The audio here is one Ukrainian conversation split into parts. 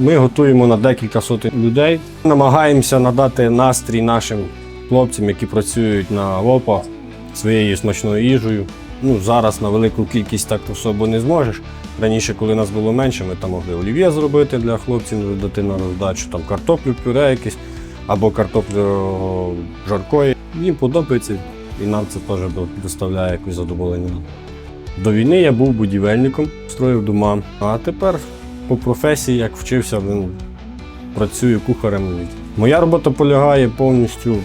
Ми готуємо на декілька сотень людей. Намагаємося надати настрій нашим хлопцям, які працюють на ВОПах своєю смачною їжею. Ну, зараз на велику кількість так особо не зможеш. Раніше, коли нас було менше, ми там могли олів'є зробити для хлопців, дати на роздачу, там картоплю, пюре якесь або картоплю жаркої. Їм подобається і нам це теж доставляє якось задоволення. До війни я був будівельником, строїв дома. А тепер по професії, як вчився, він працюю кухарем. Моя робота полягає повністю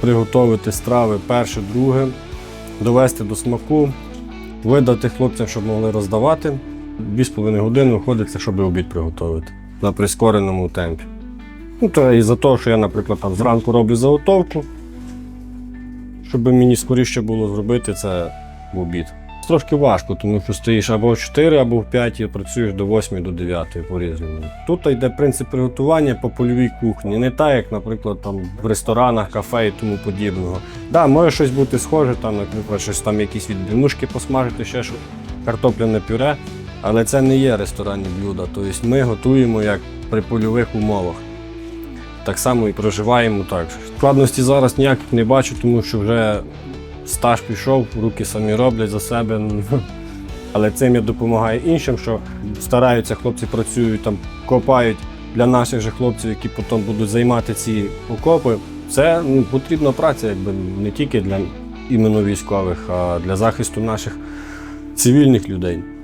приготувати страви перше, друге, довести до смаку, видати хлопцям, щоб могли роздавати. Дві з половиною години виходиться, щоб обід приготувати на прискореному темпі. Ну, то і за те, що я, наприклад, там зранку роблю заготовку, щоб мені скоріше було зробити це в обід. Трошки важко, тому що стоїш або в 4, або в 5 і працюєш до 8, до 9 по-різному. Тут йде принцип приготування по польовій кухні, не так, як, наприклад, там в ресторанах, кафе і тому подібного. Да, може щось бути схоже, там, наприклад, щось там якісь відбивнушки посмажити, ще що картопляне пюре, але це не є ресторанні блюда. Тобто ми готуємо як при польових умовах. Так само і проживаємо так. Складності зараз ніяких не бачу, тому що вже стаж пішов, руки самі роблять за себе. Але цим я допомагаю іншим, що стараються, хлопці працюють там, копають для наших же хлопців, які потім будуть займати ці окопи. Це ну, потрібна праця, якби не тільки для іменно військових, а для захисту наших цивільних людей.